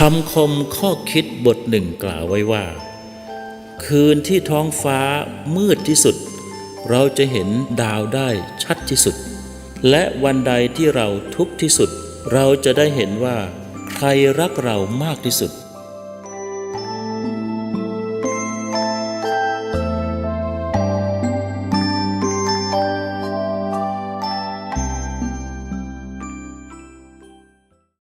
คำคมข้อคิดบทหนึ่งกล่าวไว้ว่า คืนที่ท้องฟ้ามืดที่สุด เราจะเห็นดาวได้ชัดที่สุด และวันใดที่เราทุกข์ที่สุด เราจะได้เห็นว่า ใครรักเรามากที่สุด